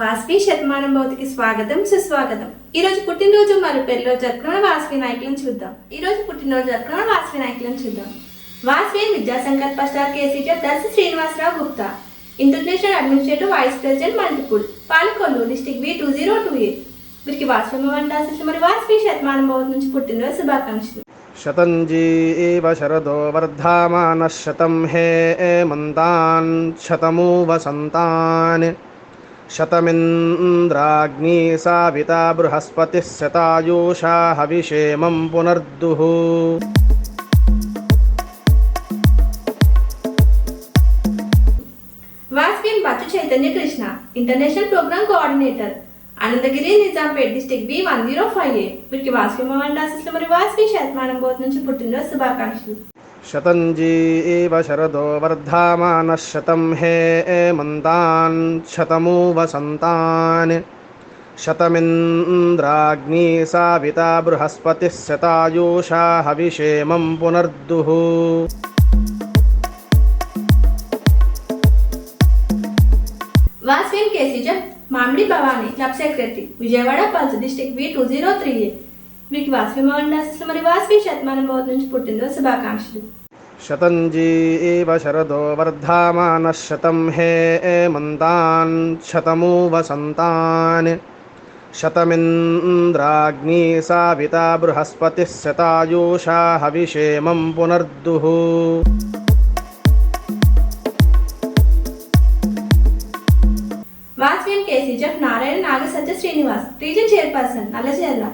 వాస్వి శతమానం భౌతికి స్వాగతం సుస్వాగతం. ఈ రోజు పుట్టినరోజు మరియు పెళ్ళిరోజు జరుపుకున్న వాస్వి నాయకులను చూద్దాం. ఈ రోజు పుట్టినరోజు జరుపుకున్న వాస్వి నాయకులను చూద్దాం. Vasavi Vidyasankalpa star K C T R Darsi Srinivasarao Gupta. International administrative vice president multiple Palakollu district B two zero two eight వీరికి వాస్వి వండాల్సిన మరియు వాస్వి శతమానం భౌతి నుంచి పుట్టినరోజు శుభాకాంక్షలు. శతంజీ శరదో వర్ధమాన శతం హే మంతాన్ శతమూ వసంతాన్ शतमिन्द्राग्नी साविता बृहस्पतिः शतायुषा हविषेमं पुनर्दुः Vasavian Bachchu Chaitanya Krishna international programme coordinator Ananthagiri Nizampet district B one zero five A వీరికి వాస్వి మోహన్ దాసిస్లు మరి వాస్వి శతమానం బోధ నుంచి పుట్టినరోజు శుభాకాంక్షలు शतञ्जी एव शरदो वर्धामानः शतं हे एमन्तान् शतमु वसन्तान् शतमिन्द्राग्नी साविता बृहस्पतिः शतायुषा हविषेमं पुनर्दुः వాస్విన్ కేసీజర్ Mamidi Bhavani club secretary Vijayawada pulse district B two zero three A వీరికి వాస్వి మోహన్ దాసిస్లు మరి వాస్వి శతమానం బోధ నుంచి పుట్టినరోజు శుభాకాంక్షలు शतञ्जी एव शरदो वर्धामानः शतं हे एमन्तान् शतमु वसन्तान् शतमिन्द्राग्नी साविता बृहस्पतिः शतायुषा हविषेमं पुनर्दुः। वाचमेन केसी जप Narayana Nagasatya Srinivas region chairperson Nalacherla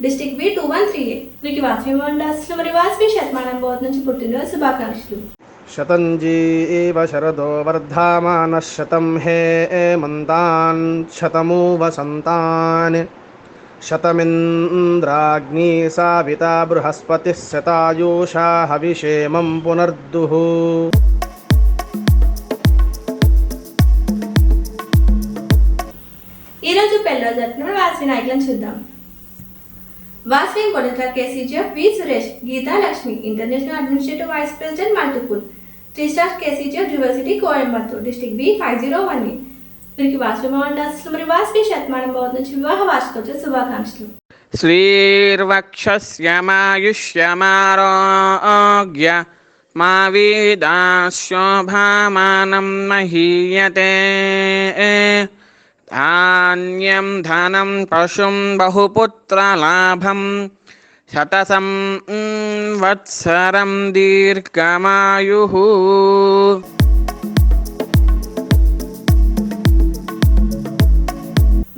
district B two one ತ್ರೀಗೆ ನುಕಿ ವಾಸ್ಮಿ ಭವನ್ ಡಾಸ್ ನಮರಿ ವಾಸ್ಮಿ ಶತಮಾನಂ ಬಹುತ್ నుంచి పుట్టినరోజు శుభాకాంక్షలు శతంజీ ఏవ శరదో వర్ధమాన శతం హే మంతాన్ శతమూ వసంతాన్ శతమింద్రాగ్ని సావిత బృహస్పతి శతాయూషా హవిషేమం పునర్దుః ఈరోజు పెళ్ళో జరుపుకున్న వాసి నాయకులను చూద్దాం వాస్విన్ Kodatla K C G F V. Suresh Geetha Lakshmi international administrative vice president multiple three star K C G F university Coimbatore district B five zero one వీరికి వాస్వి మరి వాస్వి శతమానం భవన్ నుంచి వివాహ వార్షికోత్సవ శుభాకాంక్షలు. శ్రీర్వక్షమాయుష్యమారోగ్య మా వీదాశోభామానం మహీయతే. ధాన్యం ధనం పశుం బహుపుత్రలాభం శతసం వత్సరం దీర్ఘమాయు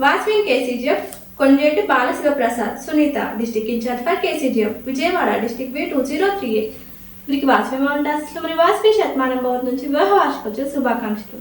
వాస్విన్ K C G F Kondeti Balasiva Prasad Sunitha district incharge for K C G F Vijayawada district V two zero three eight వీరికి వాస్వి మౌంటాస్లో మరి వాస్వి శతమానం బోర్డు నుంచి వివాహ వార్షికోత్సవ శుభాకాంక్షలు.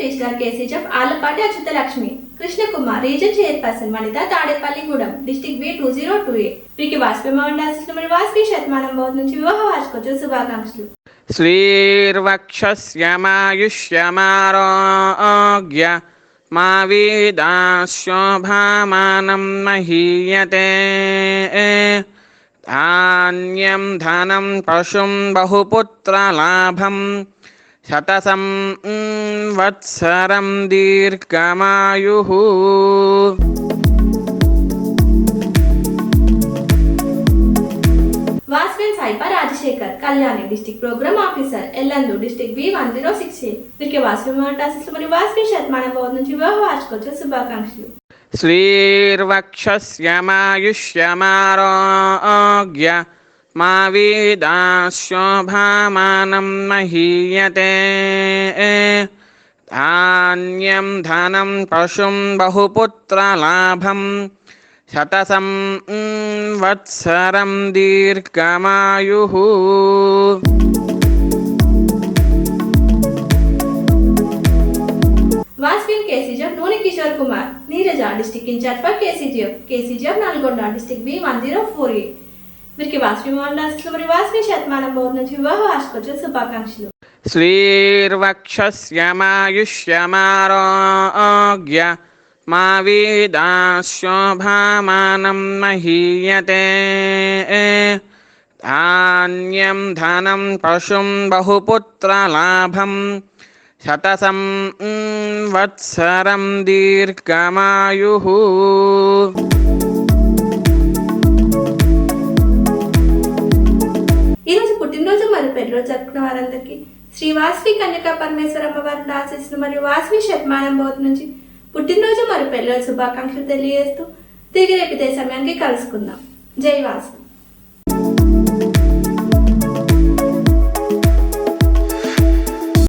Registrar కేసీజప్ Alapati Achyutha Lakshmi Krishna Kumar region chairperson Vanitha Tadepalligudem district B two zero two A వీరికి వాజ్పేయి మండలాశిస్టులు మరియు వాజ్పేయి శతమానం బోధ నుంచి వివాహ వార్షికోత్సవ శుభాకాంక్షలు శ్రీర్వక్షమాయుష్యమారోగ్య మా వీదాశోభామానం మహీయతే ధాన్యం ధనం పశుం బహుపుత్రలాభం शतसं वत्सरं दीर्घमायुः Vasavian Saipa Rajasekhar Kalyani district programme officer Yellandu district B one zero six A వీరికి వాస్వి మోహన్ దాస్ మరి వాస్వి శతమానం భవన్ నుంచి వివాహ వార్షికోత్సవ శుభాకాంక్షలు మా వీదా శోభామానం మహీయతే ధాన్యం ధనం పశుం బహుపుత్రలాభం శతసం వత్సరం దీర్ఘమాయు వాస్పిన్ కేసీజీఎఫ్ నూనె Kishore Kumar Neeraja district incharge for KCGF KCGF Nalgonda district B one zero four eight వీరికి వాసవి మోహన్లాస్కి మరియు వాసవి శతమానం బోర్ నుంచి వివాహ వార్షికోత్సవ శుభాకాంక్షలు శ్రీర్వక్షమాయుష్యమారోగ్య మా వీదాశోభామానం మహీయతే. ధాన్యం ధనం పశుం బహుపుత్రలాభం శతసం వత్సరం దీర్ఘమాయు. పుట్టినరోజు రోజు జరుపుకున్న వారందరికీ శ్రీ వాసవి కన్యకా పరమేశ్వర అమ్మవారి ఆశీస్సులు మరియు వాసవి శతమానం బోధ నుంచి పుట్టినరోజు మరియు పెళ్ళి శుభాకాంక్షలు తెలియజేస్తూ తిరిగి రేపు ఇదే సమయానికి కలుసుకుందాం. జై వాసు